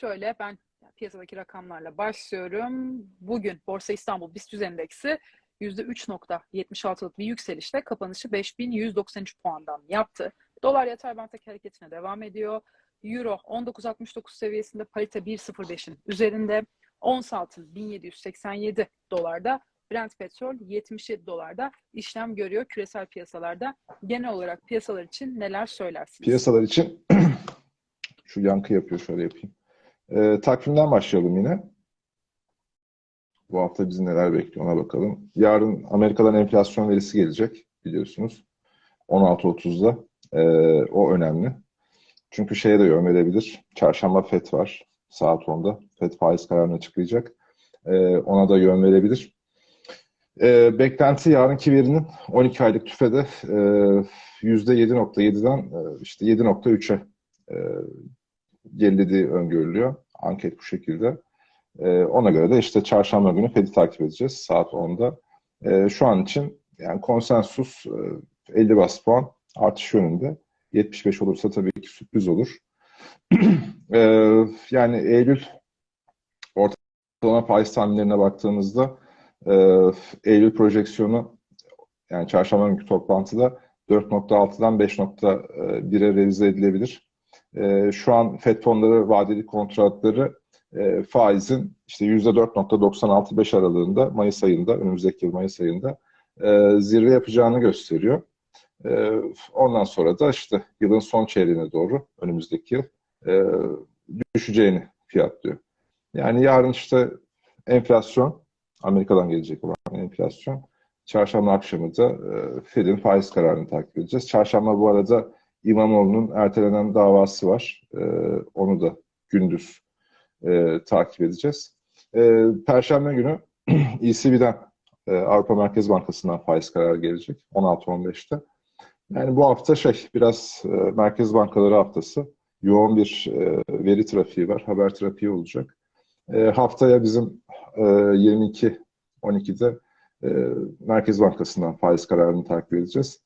Şöyle ben piyasadaki rakamlarla başlıyorum. Bugün Borsa İstanbul BIST endeksi %3.76'lık bir yükselişte kapanışı 5193 puandan yaptı. Dolar yatay banttaki hareketine devam ediyor. Euro 19.69 seviyesinde parite 1.05'in üzerinde. Ons altın 1787 dolarda. Brent petrol 77 dolarda işlem görüyor küresel piyasalarda. Genel olarak piyasalar için neler söylersiniz? Piyasalar için şu yankı yapıyor şöyle yapayım. Ee, takvimden başlayalım yine. Bu hafta bizi neler bekliyor ona bakalım. Yarın Amerika'dan enflasyon verisi gelecek biliyorsunuz. 16.30'da. Ee, o önemli. Çünkü şeye de yön verebilir. Çarşamba FED var saat 10'da. FED faiz kararını açıklayacak. Ee, ona da yön verebilir. Ee, beklenti yarınki verinin 12 aylık tüfede e, %7.7'den e, işte 7.3'e e, gerilediği öngörülüyor. Anket bu şekilde. E, ona göre de işte çarşamba günü FED'i takip edeceğiz saat 10'da. E, şu an için yani konsensus e, 50 bas puan artış yönünde. 75 olursa tabii ki sürpriz olur. e, yani Eylül ortalama faiz tahminlerine baktığımızda e, Eylül projeksiyonu yani çarşamba günkü toplantıda 4.6'dan 5.1'e revize edilebilir. E, şu an FED fonları vadeli kontratları e, faizin işte %4.96-5 aralığında Mayıs ayında, önümüzdeki yıl Mayıs ayında e, zirve yapacağını gösteriyor. E, ondan sonra da işte yılın son çeyreğine doğru önümüzdeki yıl e, düşeceğini fiyatlıyor. Yani yarın işte enflasyon, Amerika'dan gelecek olan enflasyon, çarşamba akşamı da e, Fed'in faiz kararını takip edeceğiz. Çarşamba bu arada İmamoğlu'nun ertelenen davası var. E, onu da gündüz e, takip edeceğiz. E, Perşembe günü ECB'den e, Avrupa Merkez Bankası'ndan faiz kararı gelecek 16-15'te. Yani bu hafta şey biraz e, Merkez Bankaları haftası. Yoğun bir e, veri trafiği var, haber trafiği olacak. E, haftaya bizim e, 22-12'de e, Merkez Bankası'ndan faiz kararını takip edeceğiz.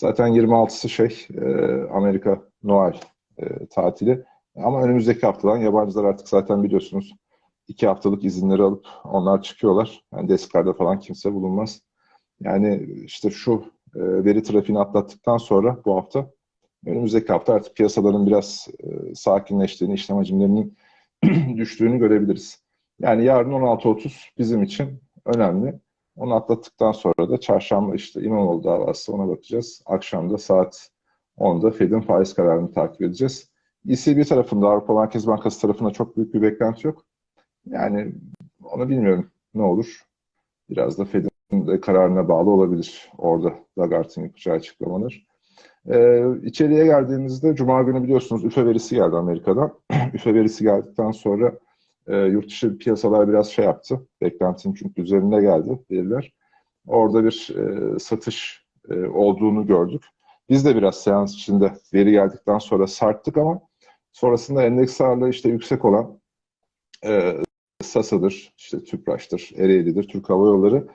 Zaten 26'sı şey e, Amerika Noel e, tatili. Ama önümüzdeki haftadan yabancılar artık zaten biliyorsunuz iki haftalık izinleri alıp onlar çıkıyorlar. Yani desklerde falan kimse bulunmaz. Yani işte şu e, veri trafiğini atlattıktan sonra bu hafta önümüzdeki hafta artık piyasaların biraz sakinleştiğini, işlem hacimlerinin düştüğünü görebiliriz. Yani yarın 16.30 bizim için önemli. Onu atlattıktan sonra da çarşamba işte İmamoğlu davası ona bakacağız. Akşam da saat 10'da Fed'in faiz kararını takip edeceğiz. ECB tarafında, Avrupa Merkez Bankası tarafında çok büyük bir beklenti yok. Yani onu bilmiyorum ne olur. Biraz da Fed'in de kararına bağlı olabilir orada Lagarde'ın yapacağı açıklamalar. Ee, içeriye geldiğimizde Cuma günü biliyorsunuz üfe verisi geldi Amerika'dan. üfe verisi geldikten sonra e, yurt dışı piyasalar biraz şey yaptı. Beklentinin çünkü üzerinde geldi veriler. Orada bir e, satış e, olduğunu gördük. Biz de biraz seans içinde veri geldikten sonra sarttık ama sonrasında endeks ağırlığı işte yüksek olan e, Sasa'dır, işte Tüpraş'tır, Ereğli'dir, Türk Hava Yolları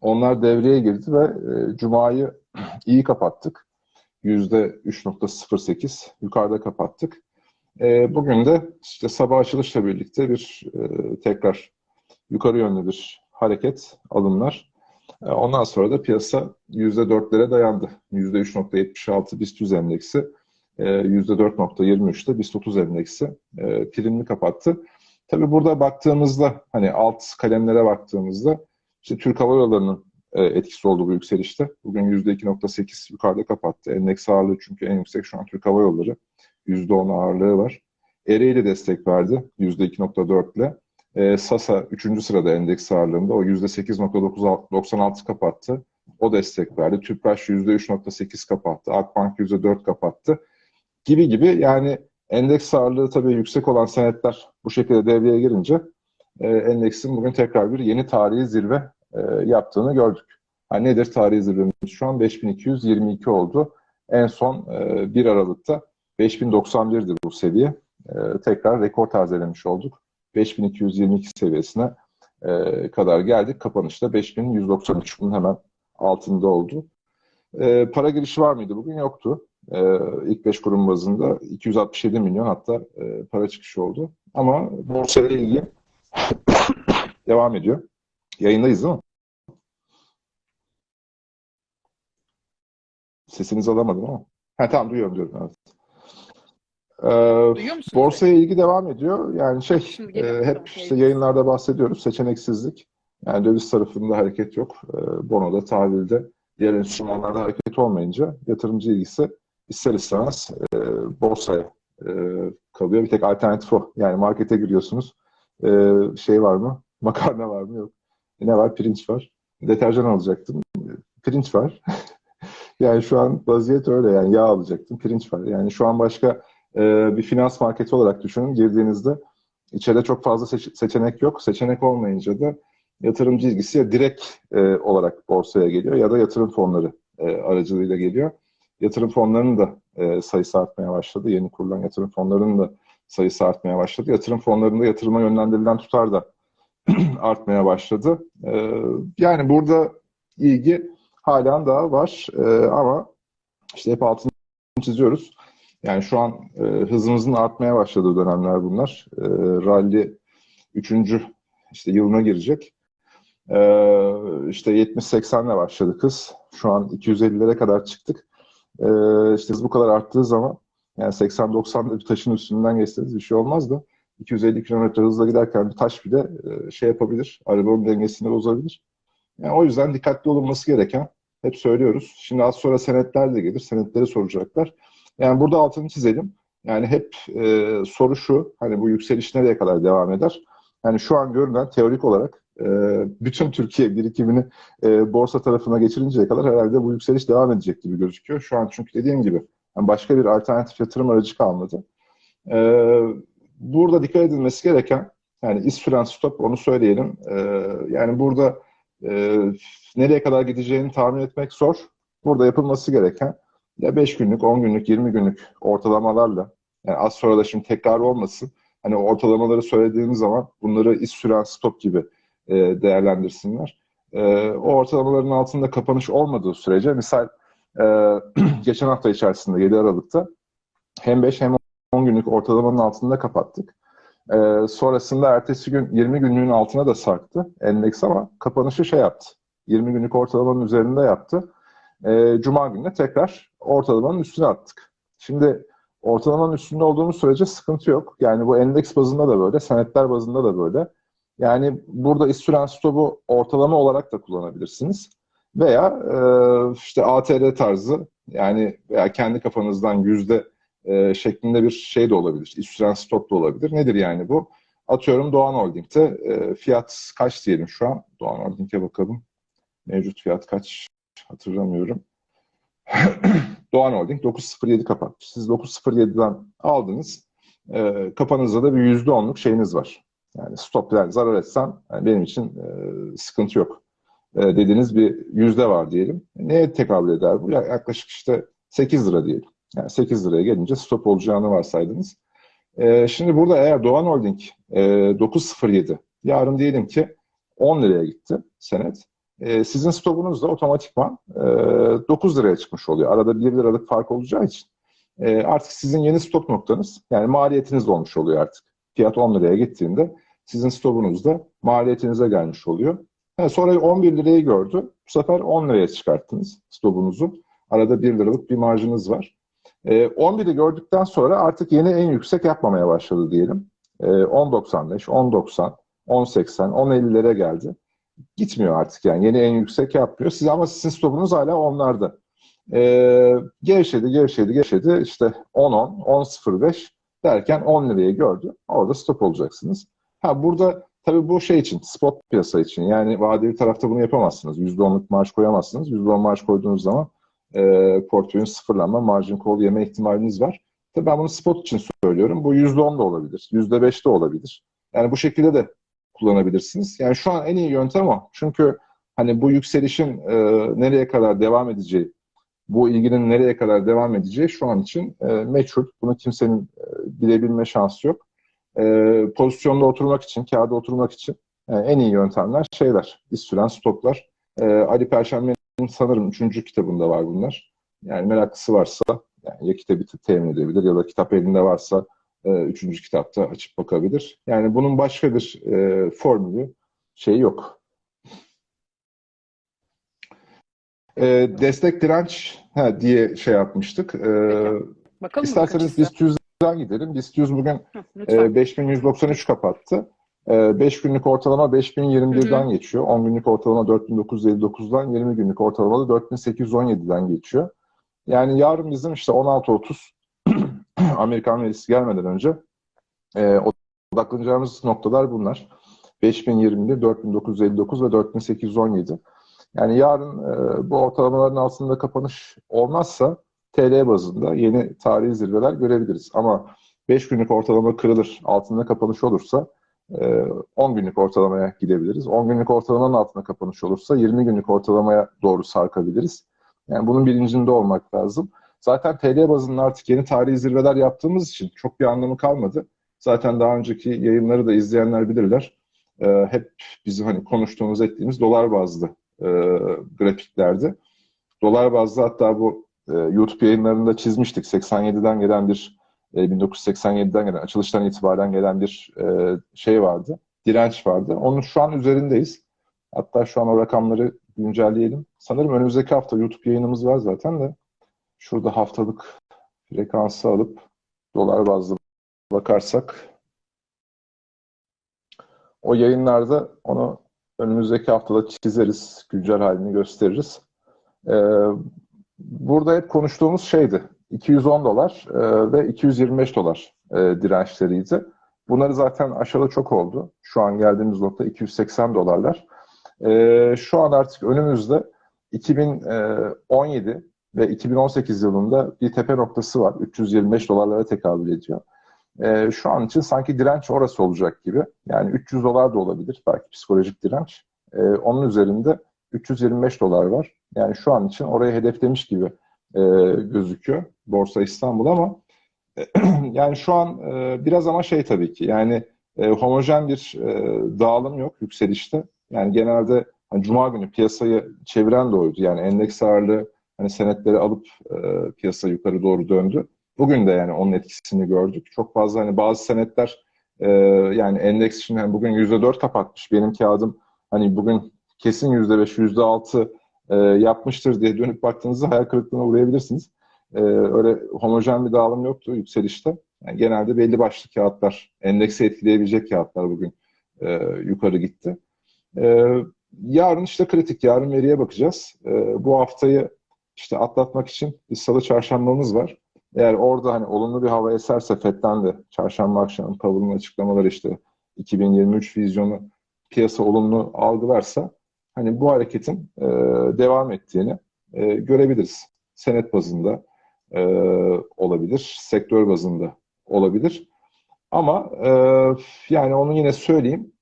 onlar devreye girdi ve e, Cuma'yı iyi kapattık. %3.08 yukarıda kapattık. E, bugün de işte sabah açılışla birlikte bir e, tekrar yukarı yönlü bir hareket, alımlar. E, ondan sonra da piyasa %4'lere dayandı. %3.76 BIST endeksi, e, %4.23'te BIST 30 endeksi e, primli kapattı. Tabii burada baktığımızda hani alt kalemlere baktığımızda işte Türk Hava Yolları'nın e, etkisi oldu bu yükselişte. Bugün %2.8 yukarıda kapattı. Endeks ağırlığı çünkü en yüksek şu an Türk Hava Yolları. %10 ağırlığı var. Ereğli destek verdi %2.4 ile. E, Sasa 3. sırada endeks ağırlığında. O %8.96 kapattı. O destek verdi. Tüpraş %3.8 kapattı. Akbank %4 kapattı. Gibi gibi yani endeks ağırlığı tabii yüksek olan senetler bu şekilde devreye girince e, endeksin bugün tekrar bir yeni tarihi zirve e, yaptığını gördük. Yani nedir tarihi zirvemiz? Şu an 5222 oldu. En son e, 1 Aralık'ta 5091'di bu seviye. E, tekrar rekor tazelemiş olduk. 5222 seviyesine e, kadar geldik. Kapanışta 5193 bunun hemen altında oldu. E, para girişi var mıydı bugün? Yoktu. e, ilk 5 kurum bazında 267 milyon hatta e, para çıkışı oldu. Ama borsayla ilgili devam ediyor. Yayındayız değil mi? Sesinizi alamadım ama. Ha tamam duyuyorum diyorum. Evet. Ee, borsaya ilgi devam ediyor. Yani şey e, hep işte yayın. yayınlarda bahsediyoruz. Seçeneksizlik. Yani döviz tarafında hareket yok. E, bonoda, tahvilde, diğer enstrümanlarda hareket olmayınca yatırımcı ilgisi ister istemez e, borsaya e, kalıyor. Bir tek alternatif o. Yani markete giriyorsunuz. E, şey var mı? Makarna var mı? Yok. E, ne var? Pirinç var. Deterjan alacaktım. Pirinç var. yani şu an vaziyet öyle. Yani yağ alacaktım. Pirinç var. Yani şu an başka e, bir finans marketi olarak düşünün. Girdiğinizde içeride çok fazla seç- seçenek yok. Seçenek olmayınca da yatırımcı ilgisi ya direkt e, olarak borsaya geliyor ya da yatırım fonları e, aracılığıyla geliyor. Yatırım fonlarının da e, sayısı artmaya başladı. Yeni kurulan yatırım fonlarının da sayısı artmaya başladı. Yatırım fonlarında yatırıma yönlendirilen tutar da artmaya başladı. E, yani burada ilgi halen daha var E, ama işte hep altını çiziyoruz. Yani şu an e, hızımızın artmaya başladığı dönemler bunlar. E, rally 3. işte yılına girecek. E, işte 70-80'le başladı kız. Şu an 250'lere kadar çıktık. E, işte hız bu kadar arttığı zaman yani 80-90'da bir taşın üstünden geçseniz bir şey olmaz da 250 km hızla giderken bir taş bile e, şey yapabilir. Arabanın dengesini bozabilir. Yani o yüzden dikkatli olunması gereken hep söylüyoruz. Şimdi az sonra senetler de gelir. Senetleri soracaklar. Yani burada altını çizelim. Yani hep e, soru şu, hani bu yükseliş nereye kadar devam eder? Yani şu an görünen teorik olarak e, bütün Türkiye birikimini e, borsa tarafına geçirinceye kadar herhalde bu yükseliş devam edecek gibi gözüküyor. Şu an çünkü dediğim gibi yani başka bir alternatif yatırım aracı kalmadı. E, burada dikkat edilmesi gereken, yani is süren stop onu söyleyelim. E, yani burada e, nereye kadar gideceğini tahmin etmek zor. Burada yapılması gereken ya 5 günlük, 10 günlük, 20 günlük ortalamalarla yani az sonra da şimdi tekrar olmasın. Hani o ortalamaları söylediğimiz zaman bunları iz süren stop gibi e, değerlendirsinler. E, o ortalamaların altında kapanış olmadığı sürece misal e, geçen hafta içerisinde 7 Aralık'ta hem 5 hem 10 günlük ortalamanın altında kapattık. E, sonrasında ertesi gün 20 günlüğün altına da sarktı endeks ama kapanışı şey yaptı. 20 günlük ortalamanın üzerinde yaptı. E, Cuma gününe tekrar ortalamanın üstüne attık. Şimdi ortalamanın üstünde olduğumuz sürece sıkıntı yok. Yani bu endeks bazında da böyle, senetler bazında da böyle. Yani burada istüren stopu ortalama olarak da kullanabilirsiniz. Veya e, işte ATR tarzı yani veya kendi kafanızdan yüzde e, şeklinde bir şey de olabilir. İstüren stop da olabilir. Nedir yani bu? Atıyorum Doğan Holding'de e, fiyat kaç diyelim şu an? Doğan Holding'e bakalım. Mevcut fiyat kaç? Hatırlamıyorum. Doğan Holding 9.07 kapatmış. Siz 9.07'den aldınız. E, kafanızda da bir %10'luk şeyiniz var. Yani stop yani zarar etsem yani benim için e, sıkıntı yok. E, dediğiniz bir yüzde var diyelim. Neye tekabül eder bu? Yaklaşık işte 8 lira diyelim. Yani 8 liraya gelince stop olacağını varsaydınız. E, şimdi burada eğer Doğan Holding e, 9.07 yarın diyelim ki 10 liraya gitti senet. E, sizin stopunuz da otomatikman e, 9 liraya çıkmış oluyor. Arada 1 liralık fark olacağı için. E, artık sizin yeni stop noktanız yani maliyetiniz de olmuş oluyor artık. Fiyat 10 liraya gittiğinde sizin stopunuz da maliyetinize gelmiş oluyor. Sonra 11 lirayı gördü. Bu sefer 10 liraya çıkarttınız stopunuzu. Arada 1 liralık bir marjınız var. E, 11'i gördükten sonra artık yeni en yüksek yapmamaya başladı diyelim. E, 10.95, 10.90, 10.80, 10.50'lere geldi gitmiyor artık yani. Yeni en yüksek yapmıyor. Siz ama sizin stopunuz hala onlarda. Ee, gevşedi, gevşedi, gevşedi. İşte 10-10, 10-0-5 derken 10 lirayı gördü. Orada stop olacaksınız. Ha burada tabii bu şey için, spot piyasa için. Yani vadeli tarafta bunu yapamazsınız. %10'luk marj koyamazsınız. %10 marj koyduğunuz zaman e, portföyün sıfırlanma, margin call yeme ihtimaliniz var. Tabii ben bunu spot için söylüyorum. Bu %10 da olabilir. %5 de olabilir. Yani bu şekilde de kullanabilirsiniz. Yani şu an en iyi yöntem o. Çünkü hani bu yükselişin e, nereye kadar devam edeceği, bu ilginin nereye kadar devam edeceği şu an için e, meçhul. Bunu kimsenin e, bilebilme şansı yok. E, pozisyonda oturmak için, kağıda oturmak için e, en iyi yöntemler şeyler, süren stoplar. E, Ali Perşembe'nin sanırım üçüncü kitabında var bunlar. Yani meraklısı varsa Yani ya kitabı temin edebilir ya da kitap elinde varsa üçüncü kitapta açıp bakabilir. Yani bunun başka bir e, formülü şey yok. E, destek direnç ha, diye şey yapmıştık. E, Bakalım isterseniz? BIST 100'den gidelim. BIST 100 bugün lütfen. e, 5193 kapattı. 5 günlük ortalama 5021'den geçiyor. 10 günlük ortalama 4959'dan, 20 günlük ortalama da 4817'den geçiyor. Yani yarın bizim işte 16.30 Amerikan verisi gelmeden önce e, odaklanacağımız noktalar bunlar. 5021, 4959 ve 4817. Yani yarın e, bu ortalamaların altında kapanış olmazsa TL bazında yeni tarihi zirveler görebiliriz. Ama 5 günlük ortalama kırılır, altında kapanış olursa e, 10 günlük ortalamaya gidebiliriz. 10 günlük ortalamanın altında kapanış olursa 20 günlük ortalamaya doğru sarkabiliriz. Yani bunun bilincinde olmak lazım. Zaten TL bazında artık yeni tarihi zirveler yaptığımız için çok bir anlamı kalmadı. Zaten daha önceki yayınları da izleyenler bilirler. Ee, hep bizim hani konuştuğumuz ettiğimiz dolar bazlı e, grafiklerdi. Dolar bazlı hatta bu e, YouTube yayınlarında çizmiştik. 87'den gelen bir e, 1987'den gelen açılıştan itibaren gelen bir e, şey vardı. Direnç vardı. Onun şu an üzerindeyiz. Hatta şu an o rakamları güncelleyelim. Sanırım önümüzdeki hafta YouTube yayınımız var zaten de. Şurada haftalık frekansı alıp dolar bazlı bakarsak o yayınlarda onu önümüzdeki haftada çizeriz, güncel halini gösteririz. Ee, burada hep konuştuğumuz şeydi. 210 dolar e, ve 225 dolar e, dirençleriydi. Bunları zaten aşağıda çok oldu. Şu an geldiğimiz nokta 280 dolarlar. E, şu an artık önümüzde 2017 ve 2018 yılında bir tepe noktası var. 325 dolarlara tekabül ediyor. E, şu an için sanki direnç orası olacak gibi. Yani 300 dolar da olabilir belki psikolojik direnç. E, onun üzerinde 325 dolar var. Yani şu an için orayı hedeflemiş gibi e, gözüküyor Borsa İstanbul ama yani şu an e, biraz ama şey tabii ki yani e, homojen bir e, dağılım yok yükselişte. Yani genelde hani Cuma günü piyasayı çeviren de oydu. Yani endeks ağırlığı hani senetleri alıp e, piyasa yukarı doğru döndü. Bugün de yani onun etkisini gördük. Çok fazla hani bazı senetler e, yani endeks için hani bugün %4 kapatmış. Benim kağıdım hani bugün kesin %5, %6 e, yapmıştır diye dönüp baktığınızda hayal kırıklığına uğrayabilirsiniz. E, öyle homojen bir dağılım yoktu yükselişte. Yani genelde belli başlı kağıtlar, endeksi etkileyebilecek kağıtlar bugün e, yukarı gitti. E, yarın işte kritik, yarın veriye bakacağız. E, bu haftayı işte atlatmak için bir salı çarşambamız var. Eğer orada hani olumlu bir hava eserse FED'den de çarşamba akşamı Powell'ın açıklamaları işte 2023 vizyonu piyasa olumlu algılarsa hani bu hareketin e, devam ettiğini e, görebiliriz. Senet bazında e, olabilir, sektör bazında olabilir. Ama e, yani onu yine söyleyeyim.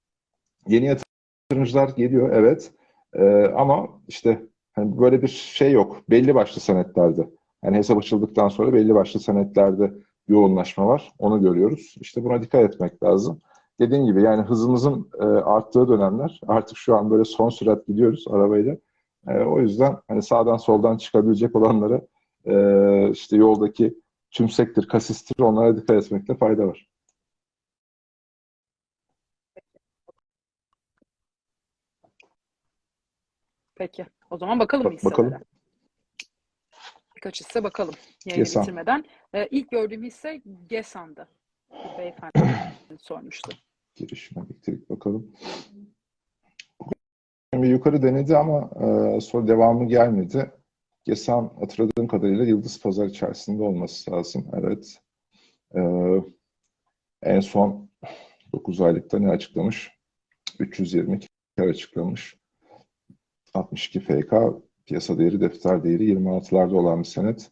Yeni yatırımcılar geliyor evet. E, ama işte hani böyle bir şey yok. Belli başlı senetlerde. Yani hesap açıldıktan sonra belli başlı senetlerde yoğunlaşma var. Onu görüyoruz. İşte buna dikkat etmek lazım. Dediğim gibi yani hızımızın e, arttığı dönemler artık şu an böyle son sürat gidiyoruz arabayla. E, o yüzden hani sağdan soldan çıkabilecek olanlara e, işte yoldaki tümsektir, kasistir onlara dikkat etmekte fayda var. Peki. O zaman bakalım Bak- hisselere. bakalım. Birkaç hisse bakalım yayını Gesan. bitirmeden. Ee, ilk gördüğüm hisse Gesan'dı. Bir beyefendi sormuştu. Girişine bitirdik bakalım. Bir yukarı denedi ama e, sonra devamı gelmedi. Gesan hatırladığım kadarıyla Yıldız Pazar içerisinde olması lazım. Evet. E, en son 9 aylıkta ne açıklamış? 320 kar açıklamış. 62 FK piyasa değeri, defter değeri 26'larda olan bir senet.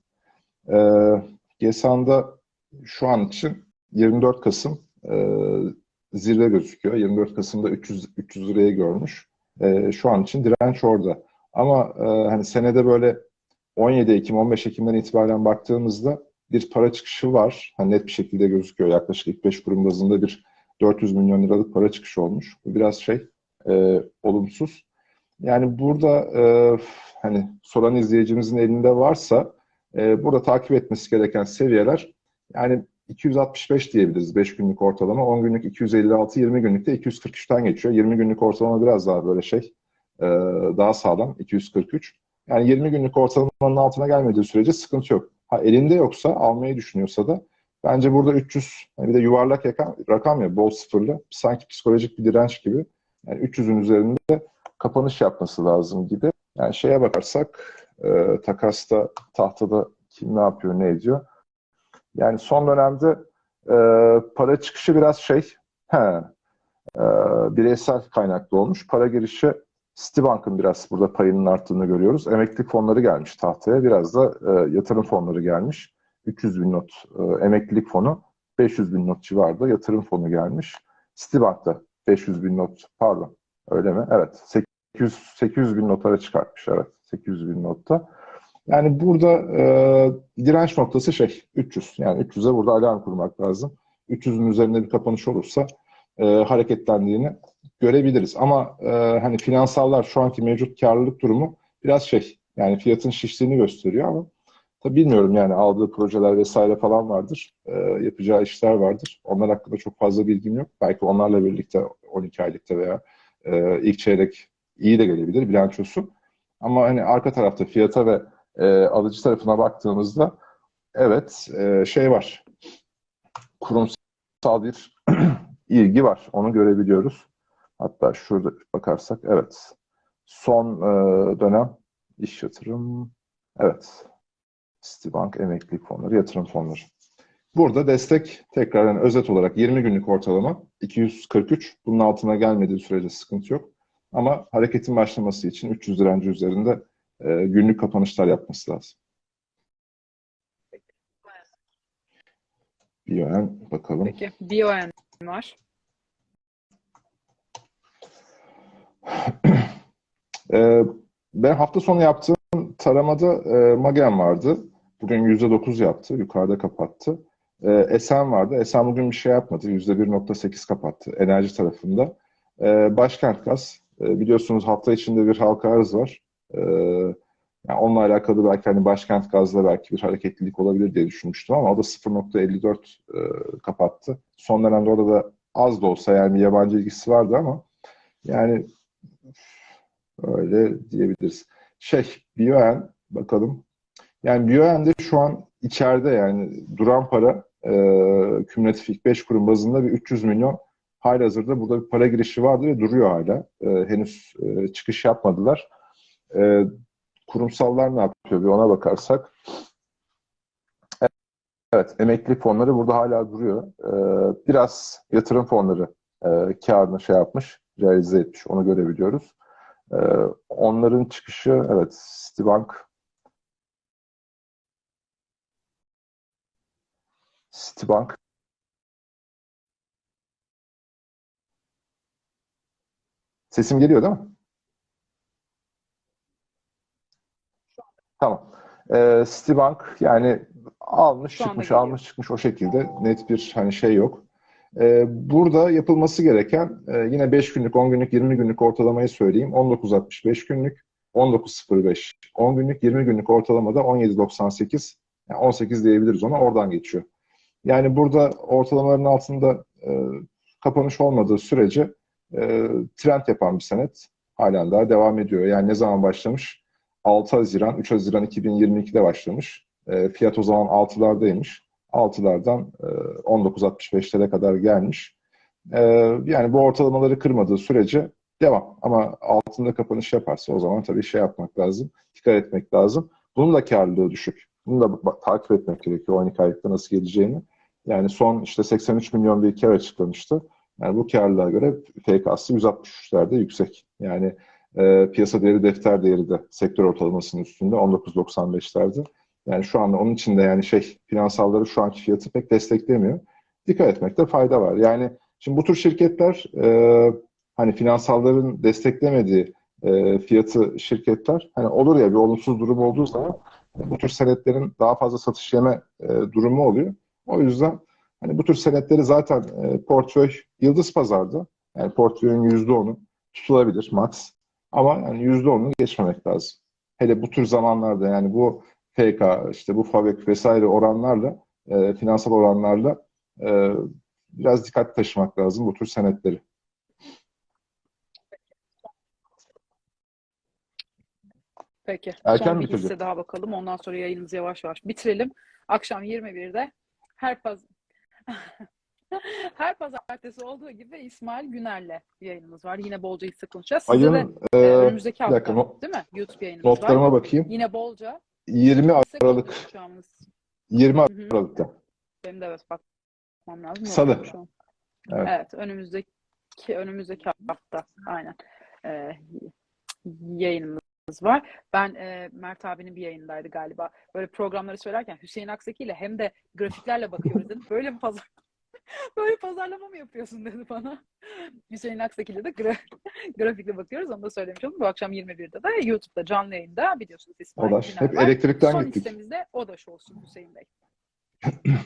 E, Gesan'da şu an için 24 Kasım e, zirve gözüküyor. 24 Kasım'da 300 300 liraya görmüş. E, şu an için direnç orada. Ama e, hani senede böyle 17 Ekim 15 Ekim'den itibaren baktığımızda bir para çıkışı var. Hani net bir şekilde gözüküyor. Yaklaşık ilk 5 kurum bazında bir 400 milyon liralık para çıkışı olmuş. Bu biraz şey e, olumsuz. Yani burada e, hani soran izleyicimizin elinde varsa e, burada takip etmesi gereken seviyeler yani 265 diyebiliriz 5 günlük ortalama. 10 günlük 256, 20 günlükte 243'ten geçiyor. 20 günlük ortalama biraz daha böyle şey e, daha sağlam 243. Yani 20 günlük ortalamanın altına gelmediği sürece sıkıntı yok. Ha elinde yoksa almayı düşünüyorsa da bence burada 300 yani bir de yuvarlak yakam, rakam ya bol sıfırlı sanki psikolojik bir direnç gibi. Yani 300'ün üzerinde kapanış yapması lazım gibi. Yani şeye bakarsak e, takasta tahtada kim ne yapıyor ne ediyor. Yani son dönemde e, para çıkışı biraz şey he, e, bireysel kaynaklı olmuş. Para girişi Citibank'ın biraz burada payının arttığını görüyoruz. Emeklilik fonları gelmiş tahtaya. Biraz da e, yatırım fonları gelmiş. 300 bin not e, emeklilik fonu, 500 bin not civarında yatırım fonu gelmiş. Citibank'ta 500 bin not, pardon öyle mi? Evet. 800, 800 bin notlara çıkartmış. Evet. 800 bin notta. Yani burada e, direnç noktası şey 300. Yani 300'e burada alarm kurmak lazım. 300'ün üzerinde bir kapanış olursa e, hareketlendiğini görebiliriz. Ama e, hani finansallar şu anki mevcut karlılık durumu biraz şey yani fiyatın şiştiğini gösteriyor ama tabii bilmiyorum yani aldığı projeler vesaire falan vardır. E, yapacağı işler vardır. Onlar hakkında çok fazla bilgim yok. Belki onlarla birlikte 12 aylıkta veya e, ilk çeyrek iyi de gelebilir bilançosu. Ama hani arka tarafta fiyata ve e, alıcı tarafına baktığımızda evet e, şey var. Kurumsal bir ilgi var. Onu görebiliyoruz. Hatta şurada bakarsak evet. Son e, dönem iş yatırım evet. Citibank emeklilik fonları, yatırım fonları. Burada destek tekrar yani özet olarak 20 günlük ortalama 243. Bunun altına gelmediği sürece sıkıntı yok. Ama hareketin başlaması için 300 direnci üzerinde e, günlük kapanışlar yapması lazım. Bir yönen bakalım. Peki. BioN var. Ee, ben hafta sonu yaptığım taramada e, Magen vardı. Bugün %9 yaptı. Yukarıda kapattı. E, Esen vardı. Esen bugün bir şey yapmadı. %1.8 kapattı enerji tarafında. E, Başkent Gaz. E, biliyorsunuz hafta içinde bir halka arz var. E, yani onunla alakalı belki hani Başkent Gaz'la belki bir hareketlilik olabilir diye düşünmüştüm ama o da 0.54 e, kapattı. Son dönemde orada da az da olsa yani bir yabancı ilgisi vardı ama yani öyle diyebiliriz. Şey, BioN bakalım. Yani BioN'de şu an içeride yani duran para e, kümülatif ilk 5 kurum bazında bir 300 milyon halihazırda burada bir para girişi vardı ve duruyor hala. E, henüz e, çıkış yapmadılar. E, kurumsallar ne yapıyor bir ona bakarsak. Evet, emekli fonları burada hala duruyor. E, biraz yatırım fonları e, karını şey yapmış, realize etmiş. Onu görebiliyoruz. E, onların çıkışı, evet, Citibank Citibank Sesim geliyor değil mi? Tamam. Ee, Citibank yani almış Şu çıkmış geliyor. almış çıkmış o şekilde net bir hani şey yok. Ee, burada yapılması gereken e, yine 5 günlük, 10 günlük, 20 günlük ortalamayı söyleyeyim. 19.65 günlük, 19.05 10 günlük, 20 günlük ortalamada 17.98 yani 18 diyebiliriz ona oradan geçiyor. Yani burada ortalamaların altında e, kapanış olmadığı sürece e, trend yapan bir senet halen daha devam ediyor. Yani ne zaman başlamış? 6 Haziran, 3 Haziran 2022'de başlamış. E, fiyat o zaman 6'lardaymış. 6'lardan e, 19.65'lere kadar gelmiş. E, yani bu ortalamaları kırmadığı sürece devam. Ama altında kapanış yaparsa o zaman tabii şey yapmak lazım, dikkat etmek lazım. Bunun da karlılığı düşük. Bunu da bak, takip etmek gerekiyor 12 aylıkta nasıl geleceğini. Yani son işte 83 milyon bir kar açıklamıştı. Yani bu karlılığa göre FK'sı 163'lerde yüksek. Yani e, piyasa değeri defter değeri de sektör ortalamasının üstünde 19.95'lerde. Yani şu anda onun için de yani şey finansalları şu anki fiyatı pek desteklemiyor. Dikkat etmekte fayda var. Yani şimdi bu tür şirketler e, hani finansalların desteklemediği e, fiyatı şirketler hani olur ya bir olumsuz durum olduğu zaman bu tür senetlerin daha fazla satış yeme e, durumu oluyor. O yüzden hani bu tür senetleri zaten e, portföy yıldız pazarda. Yani portföyün %10'u tutulabilir max. Ama yani %10'unu geçmemek lazım. Hele bu tür zamanlarda yani bu PK, işte bu FAVÖK vesaire oranlarla, e, finansal oranlarla e, biraz dikkat taşımak lazım bu tür senetleri. Peki. Erken Son bir hisse daha bakalım. Ondan sonra yayınımızı yavaş yavaş bitirelim. Akşam 21'de her paz her pazartesi olduğu gibi İsmail Güner'le yayınımız var. Yine bolca hisse konuşacağız. Sizde de Ayın e, e, önümüzdeki hafta dakika, değil mi? YouTube yayınımız var. notlarıma bakayım. Yine bolca 20 hisse Aralık, konuşacağımız. 20 Hı hı. Aralık'ta. Benim de evet bakmam lazım. Salı. Evet. Evet, önümüzdeki önümüzdeki hafta aynen e, yayınımız var. Ben e, Mert abinin bir yayındaydı galiba. Böyle programları söylerken Hüseyin Akseki ile hem de grafiklerle bakıyoruz dedim. Böyle mi pazar böyle pazarlama mı yapıyorsun dedi bana. Hüseyin Akseki ile de gra grafikle bakıyoruz. Onu da söylemiş oldum. Bu akşam 21'de de YouTube'da canlı yayında biliyorsunuz İsmail Odaş. Hep var. elektrikten Son gittik. listemizde Odaş olsun Hüseyin Bey.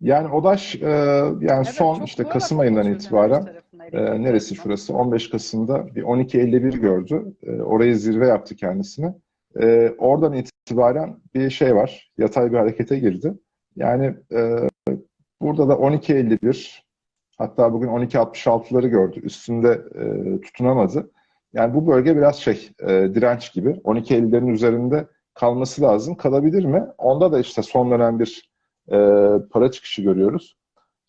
Yani Odaş e, yani Evet, son işte Kasım ayından itibaren enerji tarafında, elektrik e, neresi şurası? 15 Kasım'da bir 12.51 gördü. E, orayı zirve yaptı kendisine. E, oradan itibaren bir şey var. Yatay bir harekete girdi. Yani e, burada da 12.51 hatta bugün 12.66'ları gördü. Üstünde e, tutunamadı. Yani bu bölge biraz şey e, direnç gibi. 12.50'lerin üzerinde kalması lazım. Kalabilir mi? Onda da işte son dönem bir e, para çıkışı görüyoruz.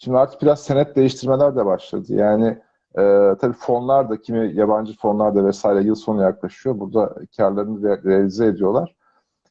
Şimdi artık biraz senet değiştirmeler de başladı. Yani e, tabii fonlar da kimi yabancı fonlar da vesaire yıl sonu yaklaşıyor. Burada karlarını re- realize ediyorlar.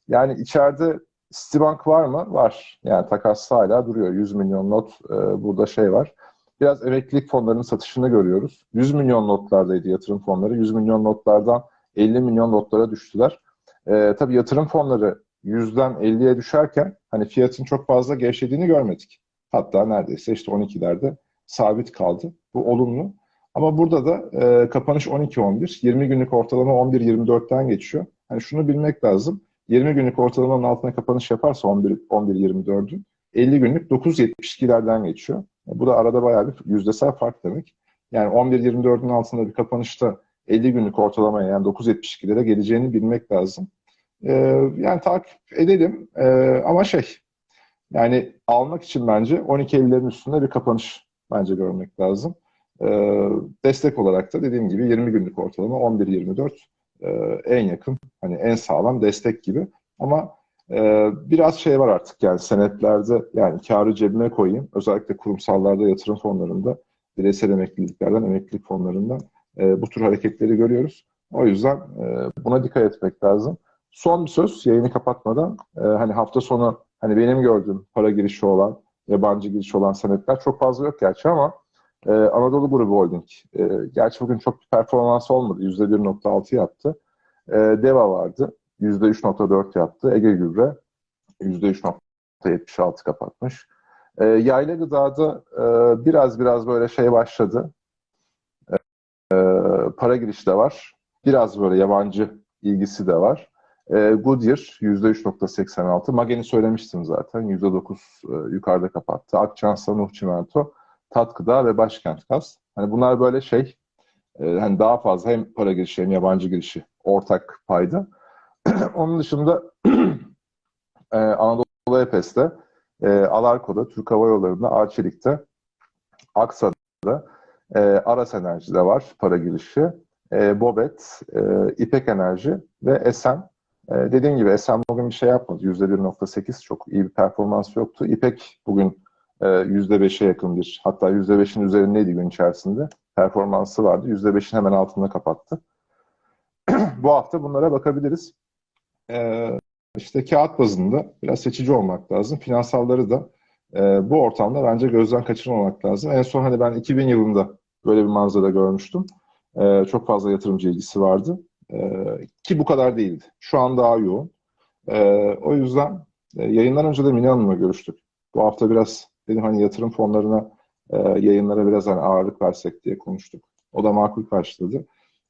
Yani içeride Citibank var mı? Var. Yani takaslı hala duruyor. 100 milyon not e, burada şey var. Biraz emeklilik fonlarının satışını görüyoruz. 100 milyon notlardaydı yatırım fonları. 100 milyon notlardan 50 milyon notlara düştüler. E, tabii yatırım fonları yüzden 50'ye düşerken hani fiyatın çok fazla gevşediğini görmedik. Hatta neredeyse işte 12'lerde sabit kaldı. Bu olumlu. Ama burada da e, kapanış 12-11. 20 günlük ortalama 11-24'ten geçiyor. Hani şunu bilmek lazım. 20 günlük ortalamanın altına kapanış yaparsa 11-24'ün 50 günlük 9.72'lerden geçiyor. E, Bu da arada bayağı bir yüzdesel fark demek. Yani 11-24'ün altında bir kapanışta 50 günlük ortalamaya yani 9.72'lere geleceğini bilmek lazım. E, yani takip edelim E, ama şey yani almak için bence 12.50'lerin üstünde bir kapanış bence görmek lazım. Ee, destek olarak da dediğim gibi 20 günlük ortalama 11.24 e, en yakın hani en sağlam destek gibi. Ama e, biraz şey var artık yani senetlerde yani karı cebime koyayım. Özellikle kurumsallarda yatırım fonlarında bireysel emekliliklerden emeklilik fonlarından e, bu tür hareketleri görüyoruz. O yüzden e, buna dikkat etmek lazım. Son bir söz yayını kapatmadan e, hani hafta sonu hani benim gördüğüm para girişi olan, yabancı girişi olan senetler çok fazla yok gerçi ama e, Anadolu Grubu Holding, e, gerçi bugün çok bir performans olmadı. %1.6 yaptı. E, Deva vardı. %3.4 yaptı. Ege Gübre %3.76 kapatmış. E, yayla gıdada e, biraz biraz böyle şey başladı. E, para girişi de var. Biraz böyle yabancı ilgisi de var. E, Goodyear %3.86. Magen'i söylemiştim zaten. %9 e, yukarıda kapattı. Akçansa, Nuh Çimento, Tatkıda ve Başkent Gaz. Hani bunlar böyle şey e, hani daha fazla hem para girişi hem yabancı girişi ortak payda. Onun dışında e, Anadolu Efes'te, e, Alarko'da, Türk Hava Yolları'nda, Arçelik'te, Aksa'da, e, Aras Enerji'de var para girişi. E, Bobet, e, İpek Enerji ve Esen ee, dediğim gibi Esen bugün bir şey yapmadı. %1.8 çok iyi bir performans yoktu. İpek bugün e, %5'e yakın bir hatta %5'in üzerindeydi gün içerisinde. Performansı vardı. %5'in hemen altında kapattı. Bu hafta bunlara bakabiliriz. Ee, işte kağıt bazında biraz seçici olmak lazım. Finansalları da e, bu ortamda bence gözden kaçırmamak lazım. En son hani ben 2000 yılında böyle bir manzara görmüştüm. E, çok fazla yatırımcı ilgisi vardı. Ee, ki bu kadar değildi. Şu an daha yoğun. Ee, o yüzden e, yayından önce de Mine Hanım'la görüştük. Bu hafta biraz dedim hani yatırım fonlarına e, yayınlara biraz hani ağırlık versek diye konuştuk. O da makul karşıladı.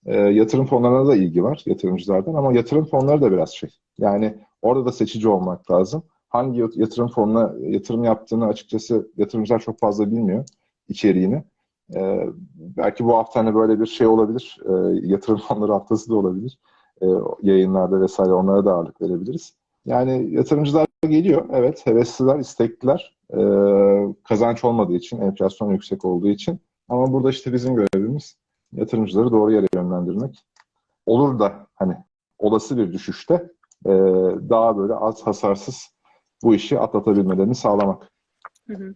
E, yatırım fonlarına da ilgi var yatırımcılardan ama yatırım fonları da biraz şey. Yani orada da seçici olmak lazım. Hangi yatırım fonuna yatırım yaptığını açıkçası yatırımcılar çok fazla bilmiyor içeriğini. Ee, belki bu hafta hani böyle bir şey olabilir. Ee, yatırım fonları haftası da olabilir. Ee, yayınlarda vesaire onlara da ağırlık verebiliriz. Yani yatırımcılar geliyor. Evet, hevesliler, istekliler. Ee, kazanç olmadığı için, enflasyon yüksek olduğu için. Ama burada işte bizim görevimiz yatırımcıları doğru yere yönlendirmek. Olur da hani olası bir düşüşte e, daha böyle az hasarsız bu işi atlatabilmelerini sağlamak. Hı hı.